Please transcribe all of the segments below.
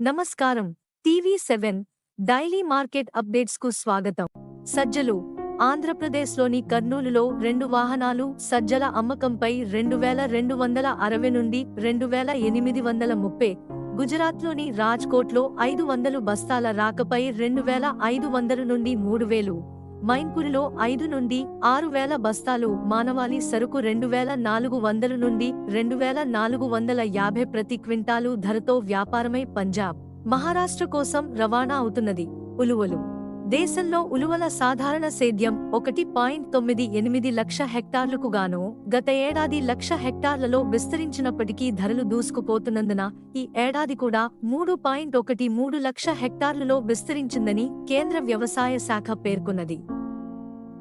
నమస్కారం. TV seven daily market అప్డేట్స్కు స్వాగతం. సజ్జలు ఆంధ్రప్రదేశ్లోని కర్నూలులో రెండు వాహనాలు సజ్జల అమ్మకంపై రెండు వేల రెండు వందల అరవై నుండి రెండు వేల ఎనిమిది వందల ముప్పై గుజరాత్లోని రాజ్కోట్లో ఐదు వందలు బస్తాల రాకపై రెండు వేల ఐదు వందలు నుండి మూడు వేలు. మైన్పురిలో ఐదు నుండి ఆరు వేల బస్తాలు మానవాళి సరుకు రెండు వేల నాలుగు వందల నుండి రెండు వేల నాలుగు వందల యాభై ప్రతి క్వింటాలు ధరతో వ్యాపారమై పంజాబ్ మహారాష్ట్ర కోసం రవాణా అవుతున్నది. ఉలువలు. దేశంలో ఉలువల సాధారణ సేద్యం ఒకటి పాయింట్ తొమ్మిది ఎనిమిది లక్ష హెక్టార్లకు గాను గత ఏడాది లక్ష హెక్టార్లలో విస్తరించినప్పటికీ ధరలు దూసుకుపోతున్నందున ఈ ఏడాది కూడా మూడు పాయింట్ ఒకటి మూడు లక్ష హెక్టార్లలో విస్తరించిందని కేంద్ర వ్యవసాయ శాఖ పేర్కొన్నది.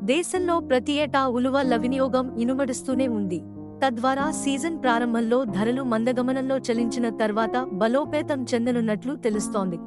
దేశంలో ప్రతి ఏటా ఉలువల వినియోగం ఇనుమడుస్తూనే ఉంది. తద్వారా సీజన్ ప్రారంభంలో ధరలు మందగమనంలో చలించిన తర్వాత బలోపేతం చెందనున్నట్లు తెలుస్తోంది.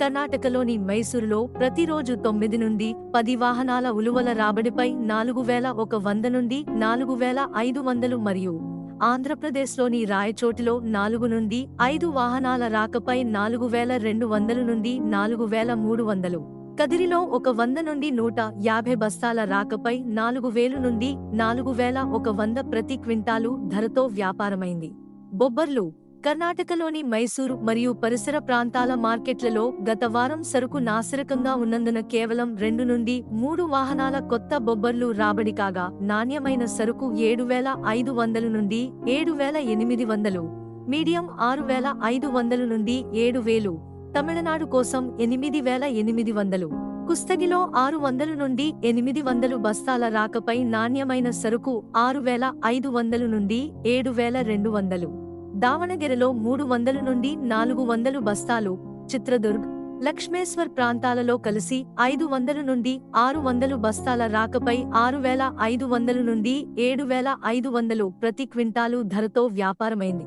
కర్ణాటకలోని మైసూరులో ప్రతిరోజు తొమ్మిది నుండి పది వాహనాల ఉలువల రాబడిపై నాలుగు వేల ఒక వంద నుండి నాలుగు వేల ఐదు వందలు మరియు ఆంధ్రప్రదేశ్లోని రాయచోటిలో నాలుగు నుండి ఐదు వాహనాల రాకపై నాలుగు వేల రెండు వందలు నుండి నాలుగు వేల మూడు వందలు. కదిరిలో ఒక వంద నుండి నూట యాభై బస్తాల రాకపై నాలుగు వేలు నుండి నాలుగు వేల ఒక వంద ప్రతి క్వింటాలు ధరతో వ్యాపారమైంది. బొబ్బర్లు కర్ణాటకలోని మైసూరు మరియు పరిసర ప్రాంతాల మార్కెట్లలో గత వారం సరుకు నాసిరకంగా ఉన్నందున కేవలం రెండు నుండి మూడు వాహనాల కొత్త బొబ్బర్లు రాబడి కాగా నాణ్యమైన సరుకు ఏడు వేల ఐదు వందలు నుండి ఏడు వేల ఎనిమిది వందలు మీడియం ఆరు వేల ఐదు వందలు నుండి ఏడు వేలు తమిళనాడు కోసం ఎనిమిది వేల ఎనిమిది వందలు. కుస్తగిలో ఆరు వందలు నుండి ఎనిమిది వందలు బస్తాల రాకపై నాణ్యమైన సరుకు ఆరు వేల ఐదు వందలు నుండి ఏడు వేల రెండు వందలు. దావణగిరిలో మూడు వందలు నుండి నాలుగు వందలు బస్తాలు చిత్రదుర్గ్ లక్ష్మేశ్వర్ ప్రాంతాలలో కలిసి ఐదు వందలు నుండి ఆరు వందలు బస్తాల రాకపై ఆరు వేల ఐదు వందలు నుండి ఏడు వేల ఐదు వందలు ప్రతి క్వింటాలు ధరతో వ్యాపారమైంది.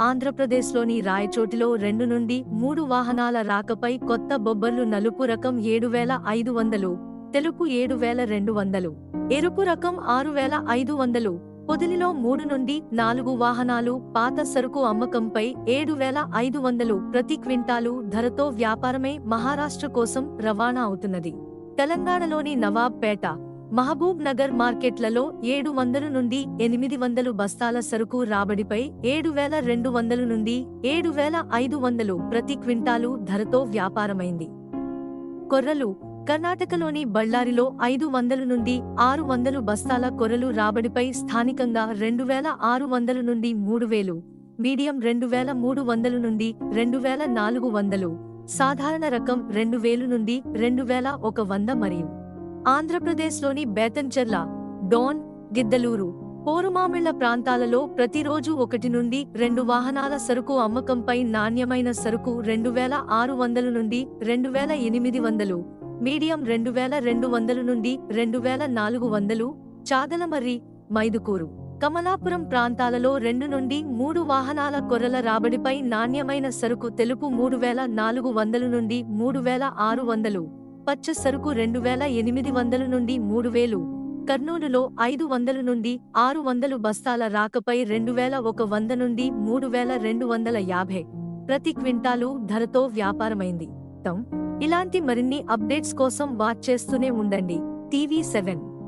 ఆంధ్రప్రదేశ్లోని రాయచోటిలో రెండు నుండి మూడు వాహనాల రాకపై కొత్త బొబ్బర్లు నలుపు రకం ఏడు వేల ఐదు వందలు తెలుపు ఏడు వేల రెండు వందలు ఎరుపు రకం ఆరు వేల ఐదు వందలు పొదిలిలో మూడు నుండి నాలుగు వాహనాలు పాత సరుకు అమ్మకంపై ఏడు వేల ఐదు వందలు ప్రతి క్వింటాలు ధరతో వ్యాపారమై మహారాష్ట్ర కోసం రవాణా అవుతున్నది. తెలంగాణలోని నవాబ్పేట మహబూబ్ నగర్ మార్కెట్లలో ఏడు వందలు నుండి ఎనిమిది వందలు బస్తాల సరుకు రాబడిపై ఏడు వేల రెండు వందలు నుండి ఏడు వేల ఐదు వందలు ప్రతి క్వింటాలు ధరతో వ్యాపారమైంది. కొర్రలు కర్ణాటకలోని బళ్ళారిలో ఐదు వందలు నుండి ఆరు వందలు బస్తాల కొర్రలు రాబడిపై స్థానికంగా రెండు వేల ఆరు వందల నుండి మూడు వేలు మీడియం రెండు వేల మూడు వందలు నుండి రెండు వేల నాలుగు వందలు సాధారణ రకం రెండు వేలు నుండి రెండు వేల ఒక వంద మరియు ఆంధ్రప్రదేశ్లోని బేతంచెర్ల డోన్ గిద్దలూరు పోరుమామిళ్ళ ప్రాంతాలలో ప్రతిరోజు ఒకటి నుండి రెండు వాహనాల సరుకు అమ్మకంపై నాణ్యమైన సరుకు రెండు వేల ఆరు వందల నుండి రెండు వేల ఎనిమిది వందలు మీడియం రెండు వేల రెండు వందల నుండి రెండు వేల నాలుగు వందలు చాదలమర్రి మైదుకూరు కమలాపురం ప్రాంతాలలో రెండు నుండి మూడు వాహనాల కొర్రల రాబడిపై నాణ్యమైన సరుకు తెలుపు మూడు వేల నాలుగు వందలు నుండి మూడు వేల ఆరు వందలు పచ్చ సరుకు రెండు వేల ఎనిమిది వందల నుండి మూడు వేలు కర్నూలులో ఐదు వందల నుండి ఆరు వందలు బస్తాల రాకపై రెండు వేల ఒక వంద నుండి మూడు వేల రెండు వందల యాభై ప్రతి క్వింటాలు ధరతో వ్యాపారమైంది. తం. ఇలాంటి మరిన్ని అప్డేట్స్ కోసం వాచ్ చేస్తూనే ఉండండి. TV seven.